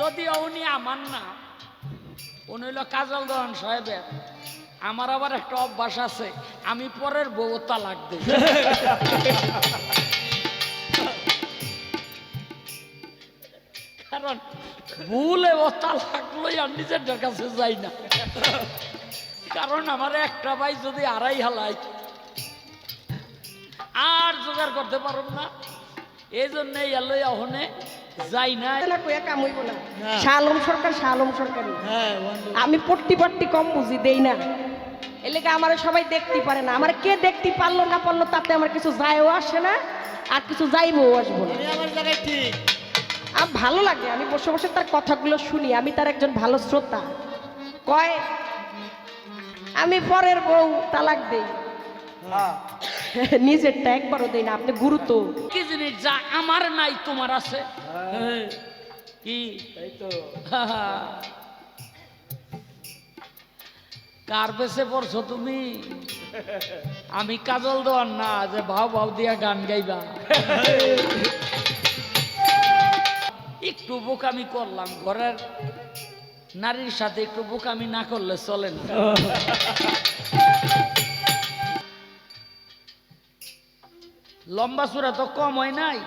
যদিও উনি আমার না, উনি হইল কাজল দহন সাহেবের। আমার আবার একটা অভ্যাস আছে, আমি পরের বউ দিই কারণ ভুলে ও তালাক লই আর নিজের কাছে যাই না। কারণ আমার একটা ভাই যদি আড়াই হালাই, আর জোগাড় করতে পারব না। এই জন্য এলোই অহনে যাই না না কইয়া কাম হইব না শালম সরকার শালম সরকারি। হ্যাঁ আমি পট্টি পট্টি কম বুঝি দেই না। এলাকা আমার সবাই দেখতে পারে না। আমার কে দেখতে পারল না পারল তাতে আমার কিছু যায়ও আসে না আর কিছু যাইবও আসব না। আমি আমার জায়গায় ঠিক। আমার ভালো লাগে। আমি বসে বসে তার কথাগুলো শুনি। আমি তার একজন ভালো শ্রোতা। কয় আমি পরের বউ তালাক দেই। নিজেরটা একবারও দেই না। আপনি গুরুত্ব। কি যা আমার নাই তোমার আছে। হ্যাঁ, কি? কার বেছে পড়ছো তুমি? আমি কাজল দেওয়ার না যে ভাও ভাও দিয়া গান গাইবা। একটু বোকামি করলাম ঘরের নারীর সাথে একটু বোকামি না করলে চলে না। লম্বা চূড়া তো কম হয় নাই।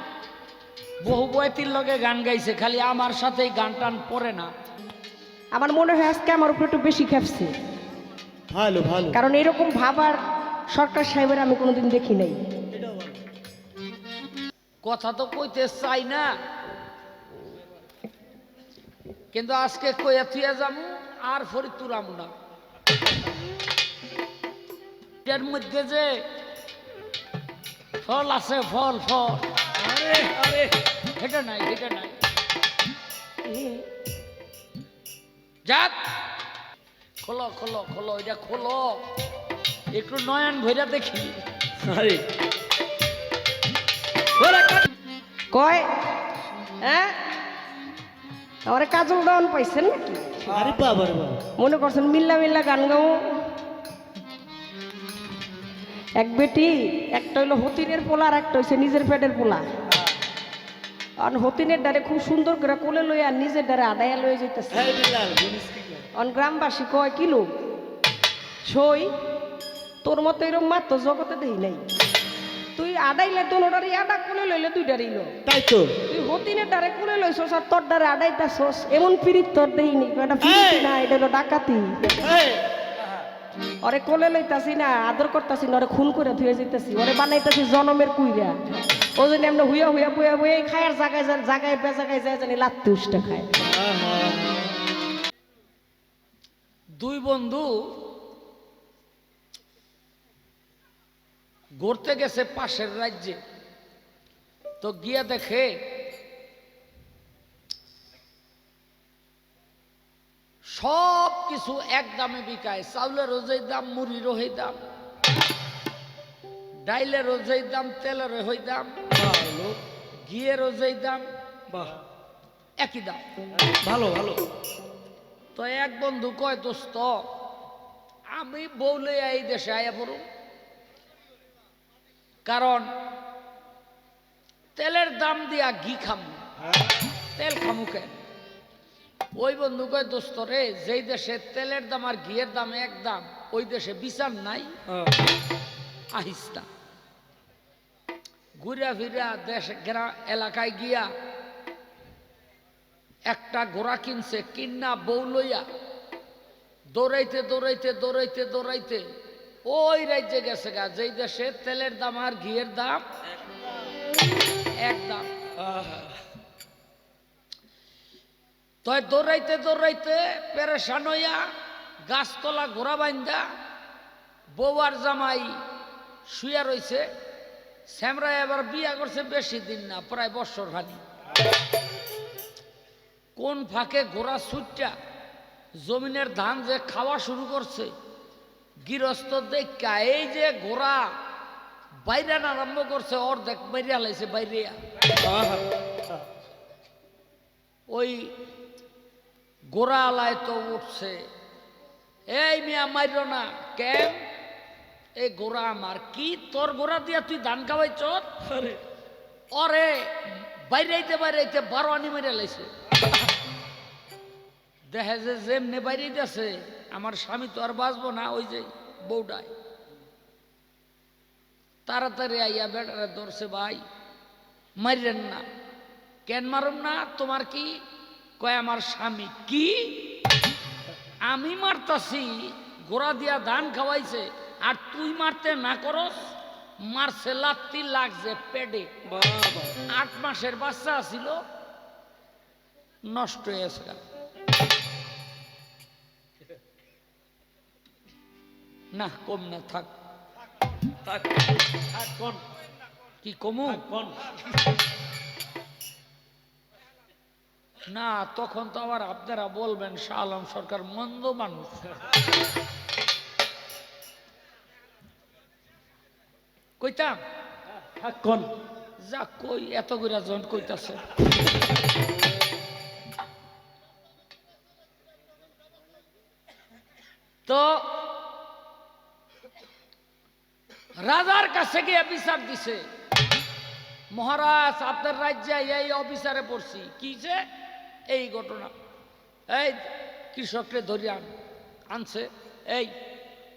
বহু বয়তির লগে গান গাইছে খালি আমার সাথেই গান টান পড়ে না। আমার মনে হয় আজকে আমার উপর একটু বেশি খেপছে। ভালো ভালো। কারণ এরকম ভাবার সরকার সাহেবের আমি কোনোদিন দেখি নাই। কথা তো কইতে চাই না। কিন্তু আজকে কইয়া থুয়া যামু আর ফরি তুরামু না। এর মধ্যে যে ফল আছে ফল ফল। আরে আরে এটা নাই এটা নাই। যাক খোলো খোলো খোলো এটা খোলো। একটু নয়ন ভৈরা দেখি। আরে। কয়? হ্যাঁ আমার কাজল দাওয়ান পাইছেন নাকি? আরে বাবা মনে করছেন মিল্লা মিল্লা গান গাও এক বেটি একটা হইল হতিনের পোলা আর একটা হইছে নিজের পেটের পোলা। আর হতিনের ডারে খুব সুন্দর করে কোলে লইয়া আর নিজের ডারে আদায়া লয়ে কয়? অন গ্রামবাসী কয় কিলো সই তোর মতো এরকম মাত্র জগতে দেই নাই। তুই আডাইলে দোনোটারই আডা কোলে লইলে দুই ডারিল তাই তো। তুই হতিনের ডারে কোলে লইছস আর তোর ডারে আডাইতাছস এমন পিরিত তোর দেই দেইনি এটা পিরিতি না এটা হলো ডাকাতি। ওরে কোলে লইতাছি না, আদর করতাছি না, ওরে খুন করে ধুয়ে যেতেছি ওরে বানাইতাছি জনমের কুইরা। ও জন্য আমরা হুইয়া হুইয়া বইয়া বইয়া খায়ার জায়গায় যান জায়গায় বে জায়গায় যায় জানি লাত্তি উষ্টা খায়। দুই বন্ধু ঘুরতে গেছে পাশের রাজ্যে। তো গিয়ে দেখে সব কিছু এক দামে বিকায়। চাউলের যেই দাম মুড়িরও সেই দাম। ডাইলেরও যেই দাম তেলেরও হই দাম। ঘিয়েরও যেই দাম। বাহ। একই দাম। ভালো ভালো। তো এক বন্ধু কয় দোস্ত আমি বৌলে এই দেশে আয়া পড়ুম। কারণ তেলের দাম দিয়া ঘি খামু। তেল খামু কেন? ওই বন্ধু কয় দোস্ত রে যেই দেশে তেলের দাম আর ঘিয়ের দাম এক দাম ওই দেশে বিচার নাই। আহিস্তা। ঘুরা ফিরা দেশ গ্রাম এলাকায় গিয়া একটা ঘোড়া কিনছে কিন্না বউ লইয়া। দৌড়াইতে দৌড়াইতে দৌড়াইতে দৌড়াইতে ওই রাজ্যে গেছে গা যেই দেশে তেলের দাম আর ঘিয়ের দাম এক দাম। তয় দৌড়াইতে দৌড়াইতে পেরেশান হইয়া গাছতলা ঘোড়া বাইন্দা বউ আর জামাই শুয়া রইছে। শ্যামরা এবার বিয়া করছে বেশি দিন না প্রায় বছর খানি। কোন ফাঁকে ঘোড়া ছুটটা জমিনের ধান যে খাওয়া শুরু করছে গৃহস্থ দেখা এই যে ঘোড়া বাইরান আরম্ভ করছে অর্ধেক বাইরে লাইছে বাইরে। ওই গোড়া আলায় তো উঠছে। এই মিয়া মাইর না কেন? এই গোড়া আমার কি তোর গোড়া দিয়া তুই ধান খাওয়াই চর আরে। অরে বাইরাইতে বাইরাইতে বারো আনি মেরে লাইছে। দেখে যে যেমনি বাইরে গেছে আমার স্বামী তো আর বাঁচবো না ওই যে বউটায় তাড়াতাড়ি আইয়া বেটারে ধরছে ভাই। মারিলেন না। কেন মারুম না? তোমার কি কয় আমার স্বামী কি? আমি মারতাছি গোড়া দিয়া ধান খাওয়াইছে আর তুই মারতে না করস মারছে লাত্তি লাগছে পেডে বাবা। আট মাসের বাচ্চা ছিল নষ্ট হয়েছে না কম না থাক। থাক। কি কমু? কোন না তখন তো আবার আপনারা বলবেন শাহ আলম সরকার মন্দ মানুষ। কইতাম? কোন? যা কই এত করে জন কইতাছে। তো রাজার কাছে গিয়ে বিচার দিছে। মহারাজ আপনার রাজ্যে এই অফিসারে পড়ছি। কি যে? এই ঘটনা। এই কৃষককে ধরি আন, আনছে। এই,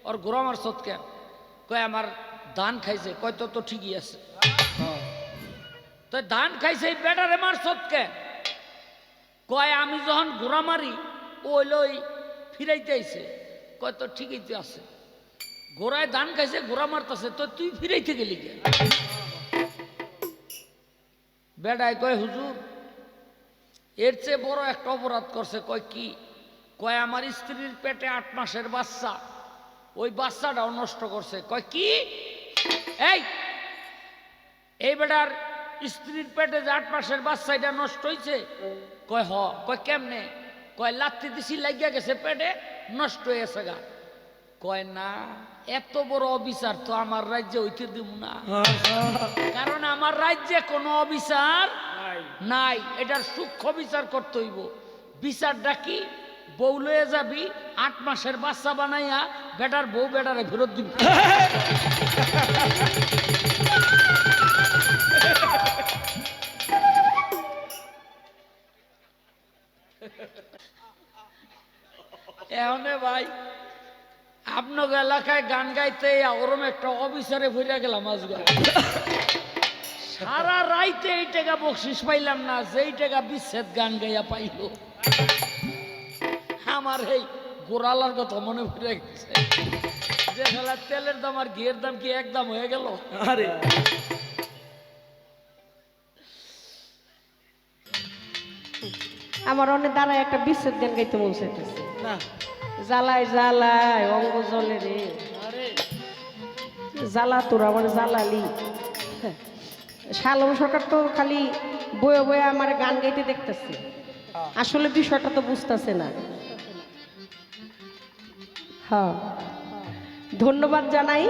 ওর গোড়া মার কেন? কয়, আমার ধান খাইছে। কয়, তো তো ঠিকই আছে। তো, ধান খাইছে, এই বেটারে মারছত কে কয়, আমি যখন ঘোড়া মারি ওই লই ফিরাইতে আইছে। কয়, তো ঠিকই তো আছে। ঘোড়ায় ধান খাইছে, ঘোড়া মারতাছে, তো তুই ফিরাইতে গেলি কে বেটায় কয়, হুজুর এর চেয়ে বড় একটা অপরাধ করছে, কয় কি? কয়, আমার স্ত্রীর পেটে আট মাসের বাচ্চা। ওই বাচ্চাটাও নষ্ট করছে। কয় কি? এই এই বেটার স্ত্রীর পেটে যে আট মাসের বাচ্চা এটা নষ্ট হয়েছে কয় হ, কয় কেমনে? কয়, লাত্তি দিছি, লাগিয়া গেছে পেটে, নষ্ট হয়ে গেছে গা। কয় না এত বড় অবিচার তো আমার রাজ্যে হইতে দিব না। কারণ আমার রাজ্যে কোনো অবিচার নাই। এটার সূক্ষ্ম বিচার করতে হইব। বিচারটা কি? বউ লয়ে যাবি আট মাসের বাচ্চা বানাইয়া বেটার বউ বেটারে ফেরত দিবি। এহনে ভাই আপনার এলাকায় গান গাইতে ওরম একটা অফিসারে ভরিয়া গেলাম আজকে। সারা রাইতে এই টাকা বকশিস পাইলাম না যেই টাকা বিচ্ছেদ গান গাইয়া পাইল। আমার এই গোড়ালার কথা মনে পড়ে গেছে। যে খেলা তেলের দাম আর ঘিয়ের দাম কি একদম হয়ে গেল? আরে। আমার অনেক দ্বারায় একটা বিচ্ছেদ গান গাইতে বলছে না। জ্বালায় জ্বালায় অঙ্গ জলে রে। জ্বালা তোর আমার জ্বালালি। শালম সরকার তো খালি বয়ে বয়ে আমার গান গাইতে দেখতেছে। আসলে বিষয়টা তো বুঝতেছে না। হ্যাঁ। ধন্যবাদ জানাই।